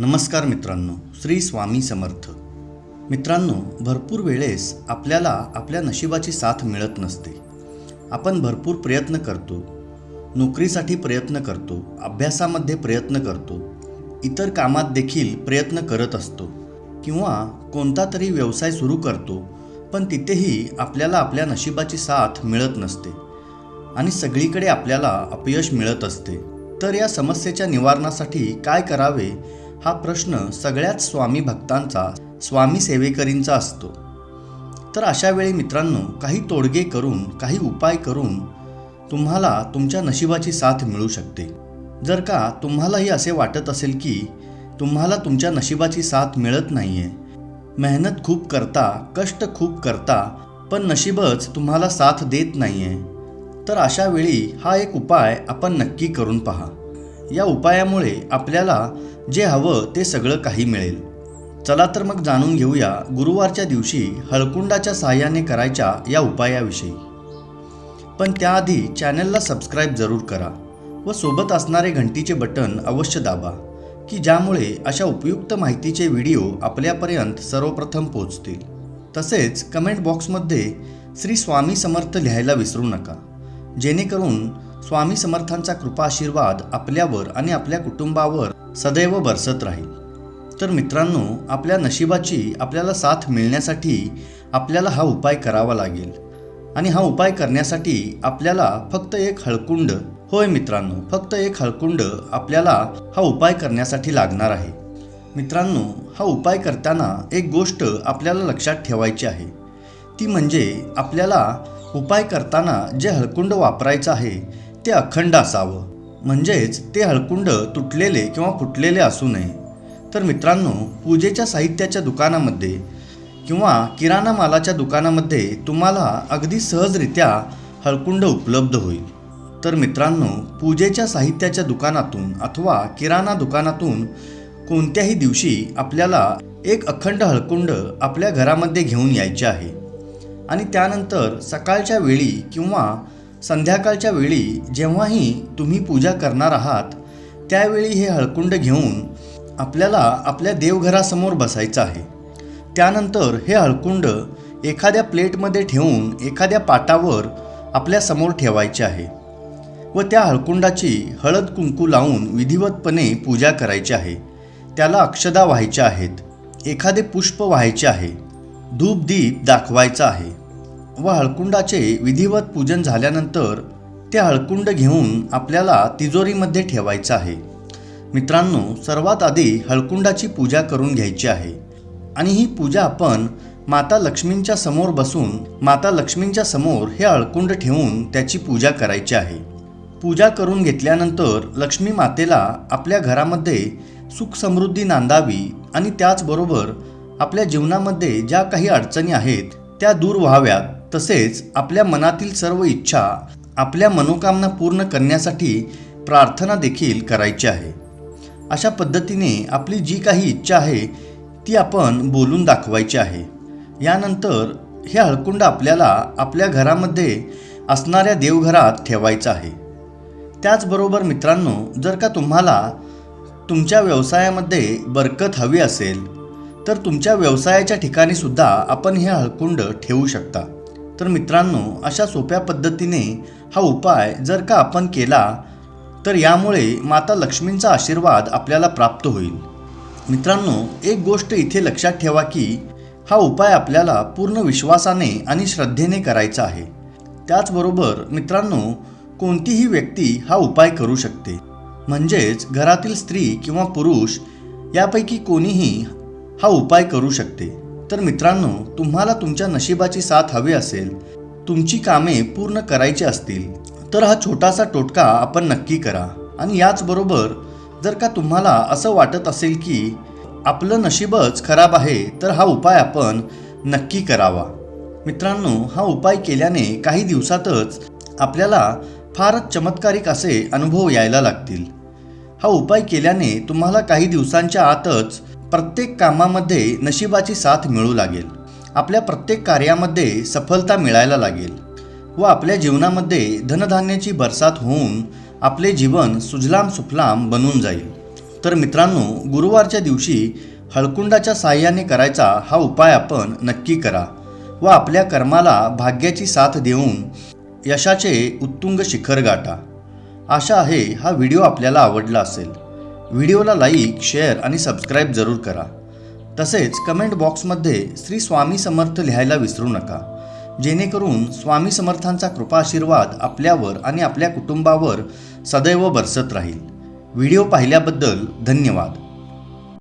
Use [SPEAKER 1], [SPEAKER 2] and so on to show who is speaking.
[SPEAKER 1] नमस्कार मित्रांनो श्री स्वामी समर्थ. मित्रांनो भरपूर वेळेस आपल्याला आपल्या नशिबाची साथ मिळत नसते. आपण भरपूर प्रयत्न करतो नोकरीसाठी प्रयत्न करतो अभ्यासामध्ये प्रयत्न करतो इतर कामात देखील प्रयत्न करत असतो किंवा कोणता तरी व्यवसाय सुरू करतो पण तिथेही आपल्याला आपल्या नशिबाची साथ मिळत नसते आणि सगळीकडे आपल्याला अपयश मिळत असते. तर या समस्येच्या निवारणासाठी काय करावे हा प्रश्न सगळ्याच स्वामी भक्तांचा स्वामी सेवेकरींचा असतो. तर अशा वेळी मित्रांनो काही तोडगे करून काही उपाय करून तुम्हाला तुमच्या नशिबाची साथ मिळू शकते. जर का तुम्हालाही असे वाटत असेल की तुम्हाला तुमच्या नशिबाची साथ मिळत नाही आहे मेहनत खूप करता कष्ट खूप करता पण नशीबच तुम्हाला साथ देत नाही आहे तर अशा वेळी हा एक उपाय आपण नक्की करून पहा. या उपायामुळे आपल्याला जे हवं ते सगळं काही मिळेल. चला तर मग जाणून घेऊया गुरुवारच्या दिवशी हळकुंडाच्या सहाय्याने करायच्या या उपायाविषयी. पण त्याआधी चॅनलला सबस्क्राईब जरूर करा व सोबत असणारे घंटीचे बटन अवश्य दाबा की ज्यामुळे अशा उपयुक्त माहितीचे व्हिडिओ आपल्यापर्यंत सर्वप्रथम पोहोचतील. तसेच कमेंट बॉक्समध्ये श्री स्वामी समर्थ लिहायला विसरू नका. जेणेकरून स्वामी समर्थांचा कृपा आशीर्वाद आपल्यावर आणि आपल्या कुटुंबावर सदैव बरसत राहील. तर मित्रांनो आपल्या नशिबाची आपल्याला साथ मिळण्यासाठी आपल्याला हा उपाय करावा लागेल. आणि हा उपाय करण्यासाठी आपल्याला फक्त एक हळकुंड होय मित्रांनो फक्त एक हळकुंड आपल्याला हा उपाय करण्यासाठी लागणार आहे. मित्रांनो हा उपाय करताना एक गोष्ट आपल्याला लक्षात ठेवायची आहे. ती म्हणजे आपल्याला उपाय करताना जे हळकुंड वापरायचं आहे ते अखंड असावं. म्हणजेच ते हळकुंड तुटलेले किंवा फुटलेले असू नये. तर मित्रांनो पूजेच्या साहित्याच्या दुकानामध्ये किंवा किराणा मालाच्या दुकानामध्ये तुम्हाला अगदी सहजरित्या हळकुंड उपलब्ध होईल. तर मित्रांनो पूजेच्या साहित्याच्या दुकानातून अथवा किराणा दुकानातून कोणत्याही दिवशी आपल्याला एक अखंड हळकुंड आपल्या घरामध्ये घेऊन यायचे आहे. आणि त्यानंतर सकाळच्या वेळी किंवा संध्याकाळच्या वेळी जेव्हाही तुम्ही पूजा करणार आहात त्यावेळी हे हळकुंड घेऊन आपल्याला आपल्या देवघरासमोर बसायचं आहे. त्यानंतर हे हळकुंड एखाद्या प्लेटमध्ये ठेवून एखाद्या पाटावर आपल्यासमोर ठेवायचे आहे व त्या हळकुंडाची हळद कुंकू लावून विधिवतपणे पूजा करायची आहे. त्याला अक्षदा व्हायच्या आहेत. एखादे पुष्प व्हायचे आहे. धूप दीप दाखवायचा आहे. व हळकुंडाचे विधिवत पूजन झाल्यानंतर ते हळकुंड घेऊन आपल्याला तिजोरीमध्ये ठेवायचं आहे. मित्रांनो सर्वात आधी हळकुंडाची पूजा करून घ्यायची आहे. आणि ही पूजा आपण माता लक्ष्मींच्या समोर बसून माता लक्ष्मींच्या समोर हे हळकुंड ठेवून त्याची पूजा करायची आहे. पूजा करून घेतल्यानंतर लक्ष्मी मातेला आपल्या घरामध्ये सुख समृद्धी नांदावी आणि त्याचबरोबर आपल्या जीवनामध्ये ज्या काही अडचणी आहेत त्या दूर व्हाव्यात. तसेच आपल्या मनातील सर्व इच्छा आपल्या मनोकामना पूर्ण करण्यासाठी प्रार्थना देखील करायची आहे. अशा पद्धतीने आपली जी काही इच्छा आहे ती आपण बोलून दाखवायची आहे. यानंतर हे हळकुंड आपल्याला आपल्या घरामध्ये असणाऱ्या देवघरात ठेवायचं आहे. त्याचबरोबर मित्रांनो जर का तुम्हाला तुमच्या व्यवसायामध्ये बरकत हवी असेल तर तुमच्या व्यवसायाच्या ठिकाणी सुद्धा आपण हे हळकुंड ठेवू शकता. तर मित्रांनो अशा सोप्या पद्धतीने हा उपाय जर का आपण केला तर यामुळे माता लक्ष्मींचा आशीर्वाद आपल्याला प्राप्त होईल. मित्रांनो एक गोष्ट इथे लक्षात ठेवा की हा उपाय आपल्याला पूर्ण विश्वासाने आणि श्रद्धेने करायचा आहे. त्याचबरोबर मित्रांनो कोणतीही व्यक्ती हा उपाय करू शकते. म्हणजेच घरातील स्त्री किंवा पुरुष यापैकी कोणीही हा उपाय करू शकते. तर मित्रांनो तुम्हाला तुमच्या नशिबाची साथ हवी असेल. तुमची कामे पूर्ण करायची असतील. तर हा छोटासा टोटका आपण नक्की करा. आणि याचबरोबर जर का तुम्हाला असं वाटत असेल की आपलं नशीबच खराब आहे तर हा उपाय आपण नक्की करावा. मित्रांनो हा उपाय केल्याने काही दिवसातच आपल्याला फारच चमत्कारिक असे अनुभव यायला लागतील. हा उपाय केल्याने तुम्हाला काही दिवसांच्या आतच प्रत्येक कामामध्ये नशिबाची साथ मिळू लागेल. आपल्या प्रत्येक कार्यामध्ये सफलता मिळायला लागेल. व आपल्या जीवनामध्ये धनधान्याची बरसात होऊन आपले जीवन सुजलाम सुफलाम बनून जाईल. तर मित्रांनो गुरुवारच्या दिवशी हळकुंडाच्या साह्याने करायचा हा उपाय आपण नक्की करा व आपल्या कर्माला भाग्याची साथ देऊन यशाचे उत्तुंग शिखर गाठा. आशा आहे हा व्हिडिओ आपल्याला आवडला असेल. व्हिडिओला लाईक शेअर आणि सबस्क्राईब जरूर करा. तसेच कमेंट बॉक्समध्ये श्री स्वामी समर्थ लिहायला विसरू नका. जेणेकरून स्वामी समर्थांचा कृपा आशीर्वाद आपल्यावर आणि आपल्या कुटुंबावर सदैव बरसत राहील. व्हिडिओ पाहिल्याबद्दल धन्यवाद.